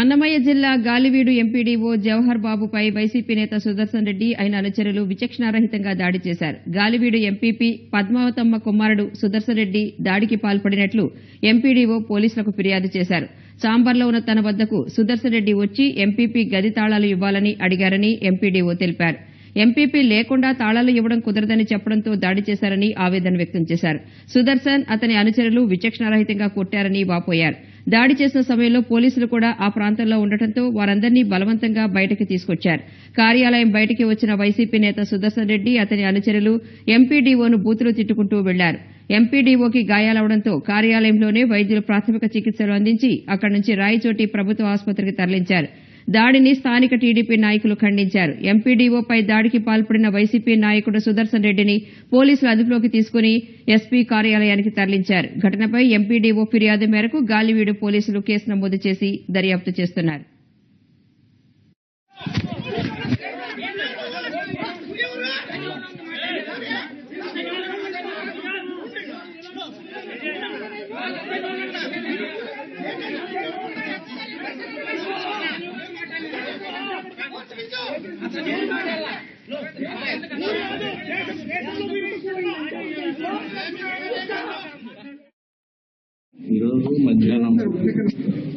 అన్నమయ్య జిల్లా గాలివీడు ఎంపీడీఓ జవహర్ బాబుపై వైసీపీ నేత సుదర్శన్ రెడ్డి ఆయన అనుచరులు విచక్షణారహితంగా దాడి చేశారు. గాలివీడు ఎంపీపీ పద్మావతమ్మ కుమారుడు సుదర్శన్ రెడ్డి దాడికి పాల్పడినట్లు ఎంపీడీఓ పోలీసులకు ఫిర్యాదు చేశారు. చాంబర్లో ఉన్న తన వద్దకు సుదర్శన్ రెడ్డి వచ్చి ఎంపీపీ గది తాళాలు ఇవ్వాలని అడిగారని ఎంపీడీఓ తెలిపారు. ఎంపీపీ లేకుండా తాళాలు ఇవ్వడం కుదరదని చెప్పడంతో దాడి చేశారని ఆవేదన వ్యక్తం చేశారు. సుదర్శన్ అతని అనుచరులు విచక్షణారహితంగా కొట్టారని వాపోయారు. దాడి చేసిన సమయంలో పోలీసులు కూడా ఆ ప్రాంతంలో ఉండటంతో వారందరినీ బలవంతంగా బయటకు తీసుకొచ్చారు. కార్యాలయం బయటికి వచ్చిన వైసీపీ నేత సుదర్శన్ రెడ్డి అతని అనుచరులు ఎంపీడీఓను బూతులు తిట్టుకుంటూ వెళ్ళారు. ఎంపీడీఓకి గాయాలవడంతో కార్యాలయంలోనే వైద్యులు ప్రాథమిక చికిత్సలు అందించి అక్కడి నుంచి రాయచోటి ప్రభుత్వ ఆసుపత్రికి తరలించారు. దాడిని స్థానిక టీడీపీ నాయకులు ఖండించారు. ఎంపీడీఓపై దాడికి పాల్పడిన వైసీపీ నాయకుడు సుదర్శన్ రెడ్డిని పోలీసులు అదుపులోకి తీసుకుని ఎస్పీ కార్యాలయానికి తరలించారు. ఘటనపై ఎంపీడీఓ ఫిర్యాదు మేరకు గాలివీడు పోలీసులు కేసు నమోదు చేసి దర్యాప్తు చేస్తున్నారు. ఈరోజు మధ్యాహ్నం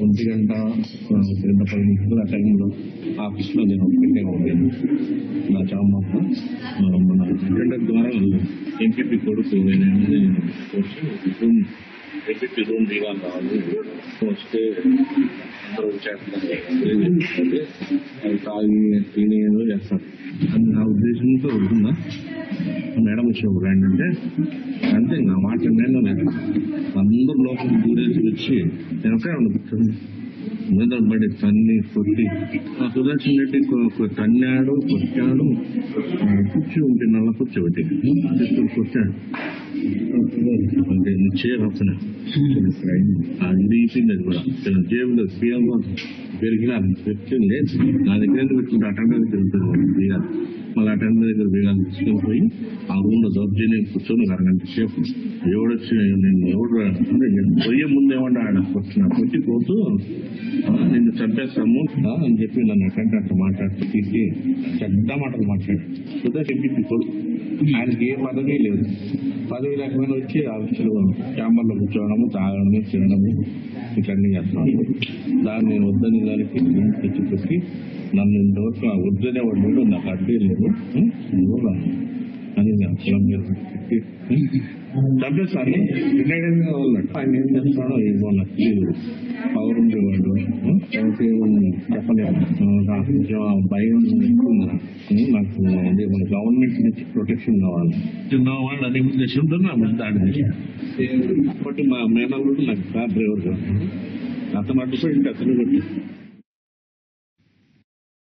ఒంటి గంట ఆ, గంట పది నిమిషాలు ఆ టైంలో ఆఫీస్లో నేను ఒక్కటే ఉండేది. నా చామప్ప మన ఇంటర్నెట్ ద్వారా ఎంపీపీ కొడుకు అనేది వచ్చి రూమ్ ఎంపీపీ రూమ్ దిగాలి కావాలి వస్తే అందరూ చేస్తారు అది తాగి తిని ఏదో చేస్తారు అది నా ఉద్దేశంతో ఉంటుందా మేడం వచ్చేవారు ఏంటంటే అంతే నా మాట నేను లేదు అందరూ లోపల దూరేసి వచ్చి నేను ఒకే ఉండి మీద పడి తన్ని కొట్టి ఆ సుదర్శన్ రెడ్డి తన్నాడు కొట్టాడు. కుర్చీ ఉంటే నల్ల కూర్చోబెట్టి తీసుకొని కొట్టాడు. అంటే అది తీసింది అది కూడా. జేబులో సీఎంలో పెరిగిన చెప్తుంది నా దగ్గర ఎందుకు పెట్టుకుంటే అటెండర్ తిరుగుతుంది బీగాలు మళ్ళీ అటెండర్ దగ్గర బీగాలు తీసుకొని పోయి ఆ రూమ్లో దౌర్జన్యం కూర్చొని ఒక అరగంట సేపు ఎవడొచ్చి నేను ఎవడు అంటే నేను పోయే ముందు ఏమన్నా ఆడ కొట్టిన కొట్టి పోతూ నిన్ను చంపేస్తాము అని చెప్పి నన్ను అటెండ్ అట్లా మాట్లాడుతూ తీసి చెడ్డ మాటలు మాట్లాడు. సుధా చెప్పి కొడుకు ఆయనకి ఏ పదవి లేదు. పదవి లేకపోయినా వచ్చి ఆఫీసులో ఛాంబర్లో కూర్చోవడము తాగడము తినడము ఇట్లన్నీ చేస్తున్నాను దాన్ని నేను వద్దని దానికి తెచ్చి పెట్టి నన్ను ఇంతవరకు ఆ వద్దనే వాడు నాకు అడ్డే లేదు అని నేను పొలం మీద పెట్టి చంపేస్తాను ఆయన ఏం చేస్తాడో ఏమో నాకు తెలియదు పవర్ ఉండేవాడు కొంచెం భయం నాకు. అదే మన గవర్నమెంట్ నుంచి ప్రొటెక్షన్ కావాలి. చిన్నవాళ్ళు అనే ఉద్దేశంతో నా దాడి మా మేనల్లుడు నాకు కార్ డ్రైవర్ కాదు అతను అడ్డుపడి అతను కొట్టి